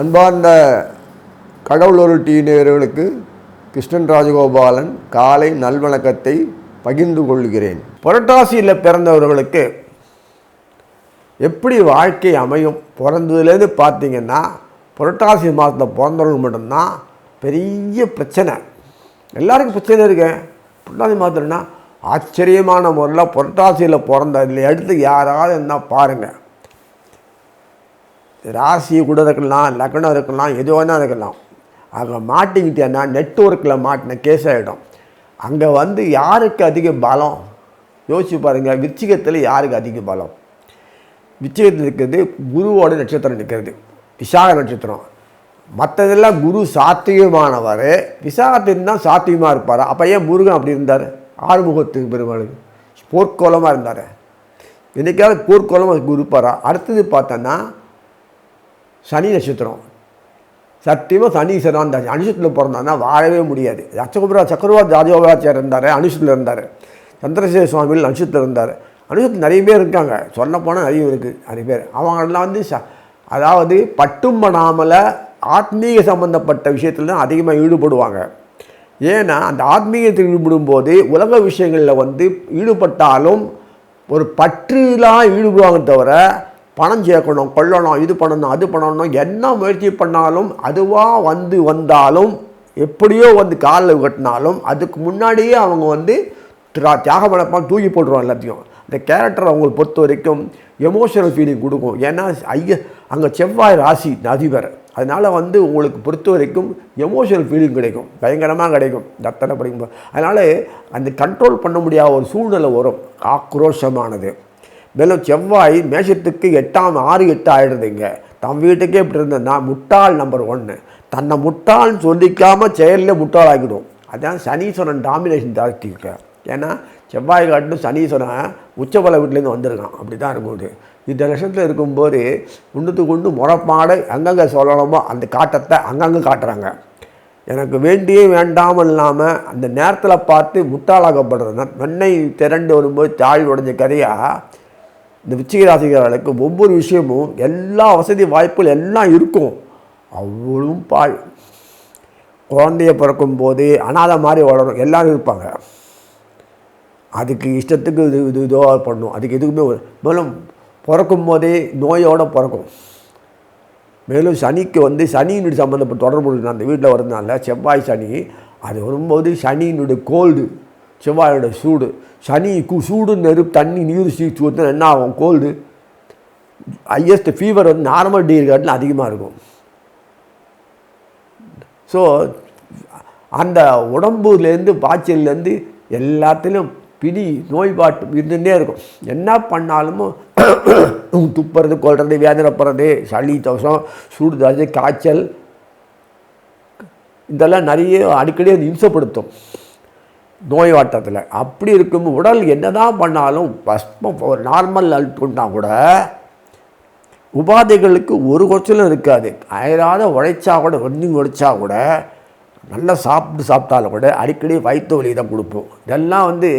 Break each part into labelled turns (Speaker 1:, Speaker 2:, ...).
Speaker 1: அன்பார்ந்த கடவுளொரு டி நேயர்களுக்கு கிருஷ்ணன் ராஜகோபாலன் காலை நல்வணக்கத்தை பகிர்ந்து கொள்கிறேன். புரட்டாசியில் பிறந்தவர்களுக்கு எப்படி வாழ்க்கை அமையும்? பிறந்ததுலேருந்து பார்த்தீங்கன்னா புரட்டாசி மாதத்தில் பிறந்தவர்கள் மட்டும்தான் பெரிய பிரச்சனை. எல்லாருக்கும் பிரச்சனை இருக்கு. புரட்டாசி மாதத்துலனா ஆச்சரியமான முறையில் புரட்டாசியில் பிறந்த இதில் எடுத்து யாராவது என்ன பாருங்கள் ராசி கூட இருக்கலாம் லக்னம் இருக்கலாம் எது வேணா இருக்கலாம். அங்கே மாட்டிக்கிட்டேன்னா நெட்ஒர்க்கில் மாட்டின கேஸ் ஆகிடும் அங்கே வந்து யாருக்கு அதிக பலம்? யோசிச்சு பாருங்கள் விச்சிகத்தில் யாருக்கு அதிக பலம்? விச்சிகத்தில் இருக்கிறது குருவோட நட்சத்திரம் நிற்கிறது விசாக நட்சத்திரம். மற்றதெல்லாம் குரு சாத்தியமானவர். விசாகத்தின் தான் சாத்தியமாக இருப்பார்? அப்போ ஏன் முருகன் அப்படி இருந்தார்? ஆறுமுகத்துக்கு பெருமாளுக்கு. போர்க்கோலமாக இருந்தார். என்னைக்காவது போர்க்கோலமாக குரு இருப்பாரா? அடுத்தது பார்த்தோன்னா சனி நட்சத்திரம். சத்தியமாக சனி சனம் அந்த அனுஷத்தில் பிறந்தான்னா வாழவே முடியாது. ரச்சகுபுரா சக்கரவர்த்தி ராஜகோபாச்சாரியர் இருந்தார். அனுஷத்தில் இருந்தார். சந்திரசேகர சுவாமிகள் அனுஷத்தில் இருந்தார். அனுஷத்தில் நிறைய பேர் இருக்காங்க. சொல்லப்போனால் நிறைய இருக்குது நிறைய பேர். அவங்கெல்லாம் வந்து ச அதாவது பட்டும் பண்ணாமல் ஆத்மீக சம்பந்தப்பட்ட விஷயத்தில் தான் அதிகமாக ஈடுபடுவாங்க. ஏன்னா அந்த ஆத்மீகத்தில் ஈடுபடும்போது உலக விஷயங்களில் வந்து ஈடுபட்டாலும் ஒரு பற்றுலாம் ஈடுபடுவாங்க தவிர பணம் சேர்க்கணும் கொள்ளணும் இது பண்ணணும் அது பண்ணணும் என்ன முயற்சி பண்ணாலும் அதுவாக வந்து வந்தாலும் எப்படியோ வந்து காலில் கட்டினாலும் அதுக்கு முன்னாடியே அவங்க வந்து திரா- தியாக மனப்பான் தூக்கி போட்டுருவோம் எல்லாத்தையும். அந்த கேரக்டர் அவங்களை பொறுத்த வரைக்கும் எமோஷனல் ஃபீலிங் கொடுக்கும். ஏன்னா ஐய அங்கே செவ்வாய் ராசி அதிபர். அதனால் வந்து உங்களுக்கு பொறுத்த வரைக்கும் எமோஷனல் ஃபீலிங் கிடைக்கும். பயங்கரமாக கிடைக்கும். தத்தனை படிக்கும்போது. அதனால் அந்த கண்ட்ரோல் பண்ண முடியாத ஒரு சூழ்நிலை வரும். ஆக்ரோஷமானது. மேலும் செவ்வாய் மேஷத்துக்கு எட்டாம் ஆறு எட்டு ஆகிடுதுங்க தம் வீட்டுக்கே இப்படி இருந்ததுன்னா முட்டாள் நம்பர் ஒன்று தன்னை முட்டாள்னு சொல்லிக்காமல் செயலில் முட்டாளாக்கிடும் அதான் சனீஸ்வரன் டாமினேஷன் ஜாஸ்தி இருக்கு. ஏன்னா செவ்வாய் காட்டிலும் சனீஸ்வரன் உச்சபல வீட்டிலேருந்து வந்திருக்கான். அப்படி தான் இருக்கும்போது. இந்த லட்சத்தில் இருக்கும்போது ஒன்றுத்துக்கு ஒன்று முறப்பாடு அங்கங்கே சொல்லணுமோ அந்த காட்டத்தை அங்கங்கே காட்டுறாங்க. எனக்கு வேண்டியே வேண்டாமல் இல்லாமல் அந்த நேரத்தில் பார்த்து முட்டாளாக்கப்படுறது வெண்ணெய் திரண்டு வரும்போது தாழ் உடைஞ்ச கதையாக இந்த விச்சிக ராசிக்காரர்களுக்கு ஒவ்வொரு விஷயமும் எல்லா வசதி வாய்ப்புகள் எல்லாம் இருக்கும். அவ்வளவும் பாழ். குழந்தைய பிறக்கும் போது அனாதை மாதிரி வளரும். எல்லாரும் இருப்பாங்க. அதுக்கு இஷ்டத்துக்கு இது இது இதோ பண்ணும். அதுக்கு எதுக்குமே மேலும் பிறக்கும் போதே நோயோடு பிறக்கும். மேலும் சனிக்கு வந்து சனியினுடைய சம்மந்தப்பட்ட தொடர்பு அந்த வீட்டில் வரதுனால செவ்வாய் சனி அது வரும்போது சனியினுடைய கோல்டு செவ்வாயோட சூடு. சனி கு சூடு நெருப்பு தண்ணி நீர் சீச்சு ஊற்றினா என்ன ஆகும்? கோல்டு ஹையஸ்ட் ஃபீவர் வந்து நார்மல் டிகிரி காட்டில் அதிகமாக இருக்கும். ஸோ அந்த உடம்புலேருந்து பாய்ச்சல்லேருந்து எல்லாத்துலேயும் பிடி நோய்பாட்டு இருந்துகிட்டே இருக்கும். என்ன பண்ணாலும் துப்புறது கொள்வது வேதனைப்படுறது சளி தோஷம் சூடு தசை காய்ச்சல் இதெல்லாம் நிறைய அடிக்கடி அது இம்சப்படுத்தும். நோய் வாட்டத்தில் அப்படி இருக்கும் உடல் என்னதான் பண்ணாலும் பஸ்மம் ஒரு நார்மல் அல்ட்டுனா கூட உபாதைகளுக்கு ஒரு குறைச்சலும் இருக்காது. அயராத உழைச்சா கூட ஒன்றும் உழைச்சா கூட நல்லா சாப்பிட்டு சாப்பிட்டாலும் கூட அடிக்கடி வயிற்று வலி தான் கொடுப்போம். இதெல்லாம் வந்து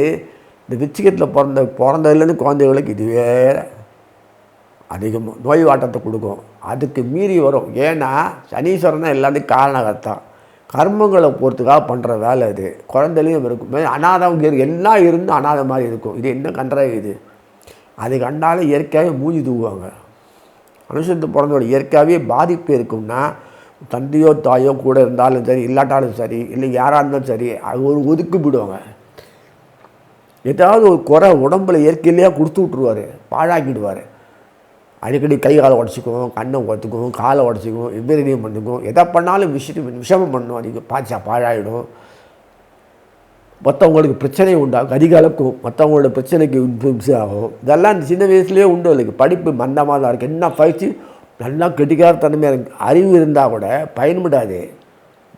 Speaker 1: இந்த விச்சிகத்தில் பிறந்த பிறந்ததுலேருந்து குழந்தைகளுக்கு இதுவே அதிகமாக நோய் வாட்டத்தை கொடுக்கும். அதுக்கு மீறி வரும். ஏன்னா சனீஸ்வரன் தான் எல்லாத்துக்கும் காரணகர்த்தான் கர்மங்களை போகிறதுக்காக பண்ணுற வேலை இது குழந்தைலையும் இருக்கும். மே- அனாதம் எல்லாம் இருந்தும் அனாதை மாதிரி இருக்கும். இது என்ன கன்றா இது? அது கண்டாலும் இயற்கையாகவே மூஞ்சி தூவாங்க மனுஷத்து பிறந்தோட இயற்கையாகவே பாதிப்பு இருக்கும்னா தந்தையோ தாயோ கூட இருந்தாலும் சரி இல்லாட்டாலும் சரி இல்லை யாராக இருந்தாலும் சரி அது ஒரு ஒதுக்கி விடுவாங்க. ஏதாவது ஒரு குறை உடம்புல இயற்கையிலேயே கொடுத்து விட்ருவார் பாழாக்கிடுவார். அடிக்கடி கை காலை உடச்சிக்கும் கண்ணை உடச்சிக்கும் காலை உடச்சிக்கும் எவ்விதையும் பண்ணிக்கும் எதை பண்ணாலும் விஷயம் விஷமம் பண்ணும் அதுக்கு பாய்ச்சா பாழாயிடும். மற்றவங்களுக்கு பிரச்சனை உண்டாகும். அதிகாலக்கும் மற்றவங்களோட பிரச்சனைக்கு இன்ஃப்ளூன்ஸ் ஆகும். இதெல்லாம் இந்த சின்ன வயசுலேயே உண்டு. அதுக்கு படிப்பு மந்தமாக தான் இருக்குது என்ன பயிற்சி? நல்லா கெட்டிக்கார தன்மையாக அறிவு இருந்தால் கூட பயன்படாது.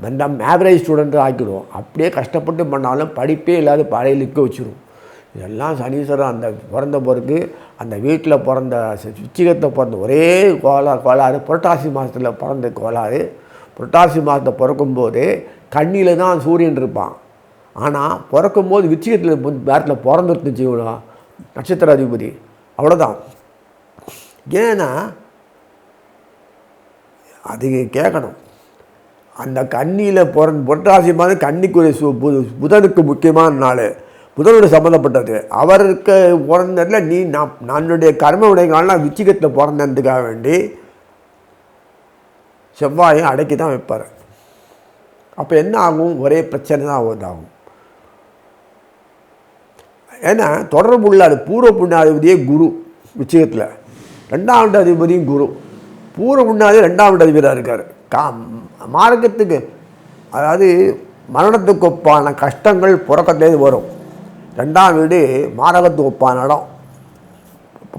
Speaker 1: மந்தம் ஆவரேஜ் ஸ்டூடெண்ட்டாக ஆக்கிடுவோம். அப்படியே கஷ்டப்பட்டு பண்ணாலும் படிப்பே இல்லாத பழைய லிக்க வச்சிடும் இதெல்லாம் சனீஸ்வரன் அந்த பிறந்த பிறகு அந்த வீட்டில் பிறந்த சுச்சிகத்தை பிறந்த ஒரே கோலா கோளாறு புரட்டாசி மாதத்தில் பிறந்த கோளாறு. புரட்டாசி மாதத்தை பிறக்கும்போது கண்ணியில் தான் சூரியன் இருப்பான். ஆனால் பிறக்கும்போது விச்சிகத்தில் நேரத்தில் பிறந்துருந்துச்சு இவ்வளோ நட்சத்திர அதிபதி அவ்வளோதான் ஏன்னா அது கேட்கணும். அந்த கண்ணியில் பிறந்த புரட்டாசி மாதம் கன்னிக்குரிய சு புதனுக்கு முக்கியமான நாள். புதனோடு சம்மந்தப்பட்டது அவருக்கு பிறந்ததில் நீ நான் என்னுடைய கர்ம விடைகள்லாம் விச்சிகத்தில் பிறந்ததுக்காக வேண்டி செவ்வாயும் அடக்கி தான் வைப்பார். அப்போ என்ன ஆகும்? ஒரே பிரச்சனை தான் உண்டாகும் ஏன்னா தொடர்பு உள்ள அது பூர்வ புண்ணாதிபதியே குரு விச்சயத்தில் ரெண்டாவது அதிபதியும் குரு. பூர்வ புண்ணாதி ரெண்டாவது அதிபதியாக இருக்கார். கா மார்க்கத்துக்கு அதாவது மரணத்துக்கு ஒப்பான கஷ்டங்கள் புறக்கத்துலேருந்து வரும். ரெண்டாம் வீடு மாரகத்து ஒப்பான இடம்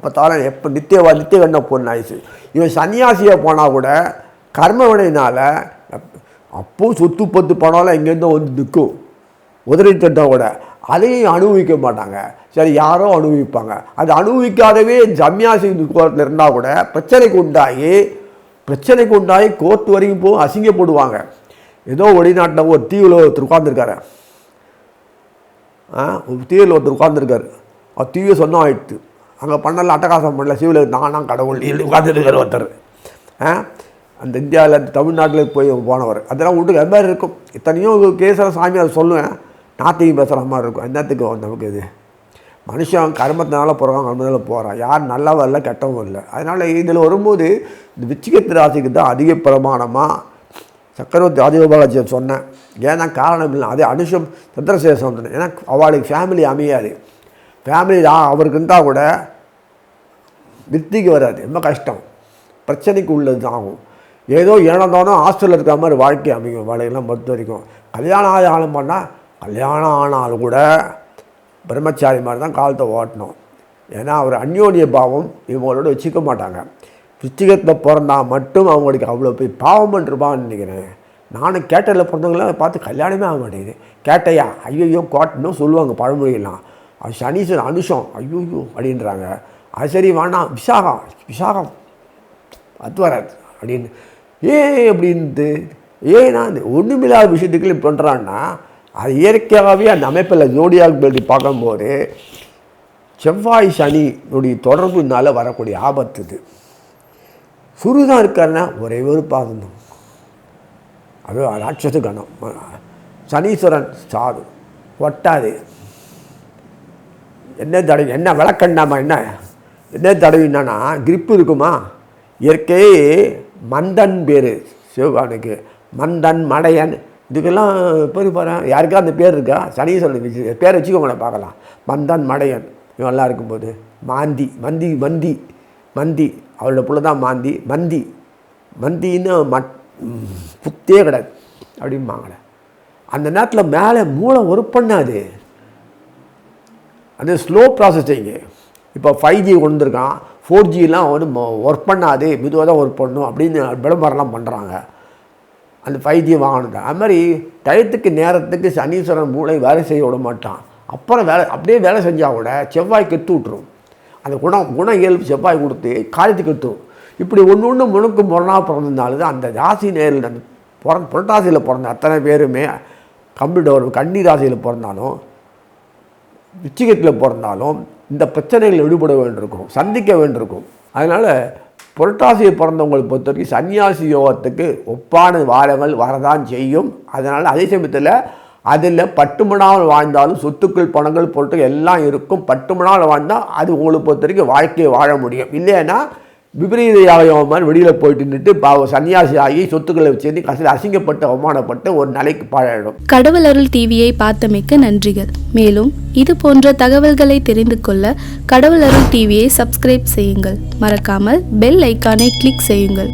Speaker 1: பார்த்தாலும் எப்போ நித்திய நித்திய கண்ண பொண்ணு ஆயிடுச்சு இவன் சன்னியாசியாக போனால் கூட கர்ம வினையினால் அப்போ சொத்து பத்து பணம்லாம் எங்கேருந்தோ வந்து நிற்கும். உதறி தட்டா கூட அதையும் அனுபவிக்க மாட்டாங்க. சரி யாரோ அனுபவிப்பாங்க. அது அனுபவிக்காதவே ஜம்யாசி கோர்ட்டில் இருந்தால் கூட பிரச்சனைக்கு உண்டாகி பிரச்சனைக்கு உண்டாகி கோர்ட் வரைக்கும் போகும் அசிங்கப்படுவாங்க. ஏதோ வெளிநாட்டில் ஒரு தீவில் ஒருத்தர் உட்காந்துருக்காரு தீவில் ஒருத்தர் உட்காந்துருக்கார் அவர் தீவை சொந்தம் ஆயிடுத்து. அங்கே பண்ணல அட்டகாசம் பண்ணல சிவில் நானாம் கடவுள் உட்காந்துருக்கார் ஒருத்தர். ஆ அந்த இந்தியாவில் தமிழ்நாட்டில் போய் போனவர். அதெல்லாம் வீட்டுக்கு அது மாதிரி இருக்கும். இத்தனையும் கேசர சாமி அதை சொல்லுவேன். நாத்தையும் பேசுகிற மாதிரி இருக்கும். என்னத்துக்கு நமக்கு இது? மனுஷன் கர்மத்தினால போகிறான் கர்மத்தினால போகிறான் யார் நல்லவன் இல்லை கெட்டவும் இல்லை. அதனால் இதில் வரும்போது இந்த விச்சிகத்து ராசிக்கு தான் அதிக பிரமாணமாக சக்கரவர்த்தி ஆதிபபாலாஜியை சொன்னேன். ஏன்னா காரணம் இல்லை? அதே அனுஷம் சந்திரசேஷம் சொன்னேன். ஏன்னா அவளுக்கு ஃபேமிலி அமையாது. ஃபேமிலி அவருக்கு இருந்தால் கூட வித்திக்கு வராது. ரொம்ப கஷ்டம். பிரச்சனைக்கு உள்ளது ஆகும் ஏதோ இழந்தோனோ ஹாஸ்டலில் இருக்கிற மாதிரி வாழ்க்கை அமையும். வாழையெல்லாம் பொறுத்த வரைக்கும். கல்யாணம் ஆகி ஆளும் பண்ணால் கல்யாணம் ஆனாலும் கூட பிரம்மச்சாரி மாதிரி தான் காலத்தை ஓட்டணும். ஏன்னா அவர் அந்யோன்ய பாவம் இவங்களோட வச்சுக்க மாட்டாங்க. விச்சிகத்தில் பிறந்தா மட்டும் அவங்களுக்கு அவ்வளோ போய் பாவம் பண்ணிருப்பான்னு நினைக்கிறேன். நானும் கேட்டையில் பிறந்தவங்களாம் பார்த்து கல்யாணமே ஆக மாட்டேங்குது. கேட்டையா ஐயோ கோட்டைன்னு சொல்லுவாங்க பழமொழியெல்லாம் அது சனீஸ்வரன் அனுஷம் ஐயோ அப்படின்றாங்க. அது சரி வேணாம் விசாகம் விசாகம். அது வராது அப்படின்னு. ஏன் அப்படின்ட்டு? ஏன்னா இந்த ஒன்றுமில்லாத விஷயத்துக்கு பண்ணுறான்னா அது இயற்கையாகவே அந்த அமைப்பில் ஜோடியாக பற்றி பார்க்கும்போது செவ்வாய் சனியுடைய தொடர்புனால வரக்கூடிய ஆபத்து இது. சுருதான் இருக்காருன்னா ஒரே ஒரு பாதம் தான். அது ராட்சச கணம். சனீஸ்வரன் சாது. ஒட்டாது. என்ன தடவி என்ன விளக்கண்டாமா என்ன? என்ன தடவினானா கிரிப்பு இருக்குமா? இயற்கையே மந்தன் பேர் சிவகானுக்கு மந்தன் மடையன். இதுக்கெல்லாம் பேர் பாரு யாருக்கா அந்த பேர் இருக்கா? சனீஸ்வரன் வச்சு பேர் வச்சுக்கோங்களேன் பார்க்கலாம். மந்தன் மடையன். இவெல்லாம் இருக்கும்போது. மாந்தி மந்தி மந்தி மந்தி அவளோட புள்ள தான் மாந்தி. மந்தி. மந்தின்னு மட் புத்தே கிடையாது. அப்படிம்பாங்களே அந்த நேரத்தில் மேலே மூளை ஒர்க் பண்ணாது அது ஸ்லோ ப்ராசஸிங்கு இப்போ ஃபைவ் ஜி கொண்டு வந்திருக்கான் ஃபோர் ஜிலாம் வந்து ஒர்க் பண்ணாது. மெதுவாக தான் ஒர்க் பண்ணும் அப்படின்னு விளம்பரம்லாம் பண்ணுறாங்க அந்த ஃபைவ் ஜி வாங்கணும் அது மாதிரி டயத்துக்கு நேரத்துக்கு சனீஸ்வரன் மூளை வேலை செய்ய விட மாட்டான். அப்புறம் வேலை அப்படியே வேலை செஞ்சால் கூட செவ்வாய் கெத்து விட்டுரும். அந்த குணம் குண இயல்பு செவ்வாய் கொடுத்து காலத்துக்கு எடுத்தோம் இப்படி ஒன்று ஒன்று முணுக்கு முரணாக பிறந்ததுனால தான் அந்த ராசி நேரில் அந்த பிற புரட்டாசியில் பிறந்த அத்தனை பேருமே கம்ப்யூட்டர் கன்னி ராசியில் பிறந்தாலும் விச்சிகத்தில் பிறந்தாலும் இந்த பிரச்சனைகள் விடுபட வேண்டியிருக்கும் சந்திக்க வேண்டியிருக்கும். அதனால் புரட்டாசியை பிறந்தவங்களை பொறுத்த வரைக்கும் சன்னியாசி யோகத்துக்கு ஒப்பான வாரங்கள் வரதான் செய்யும். அதனால் அதே சமயத்தில் அதில் பட்டுமணாமல் வாழ்ந்தாலும் சொத்துக்கள் பணங்கள் பொருட்கள் எல்லாம் இருக்கும். பட்டுமணாமல் வாழ்ந்தால் அது உங்களுக்கு பொறுத்த வரைக்கும் வாழ்க்கையை வாழ முடியும். இல்லைன்னா விபரீத மாதிரி வெளியில் போயிட்டு நின்றுட்டு பாவம் சன்னியாசி ஆகி சொத்துக்களை வச்சிருந்து கடைசியில் அசிங்கப்பட்டு அவமானப்பட்டு ஒரு நிலைக்கு பாழாயிடும்.
Speaker 2: கடவுள் அருள் டிவியை பார்த்தமைக்க நன்றிகள். மேலும் இது போன்ற தகவல்களை தெரிந்து கொள்ள கடவுள் அருள் டிவியை சப்ஸ்கிரைப் செய்யுங்கள். மறக்காமல் பெல் ஐக்கானை கிளிக் செய்யுங்கள்.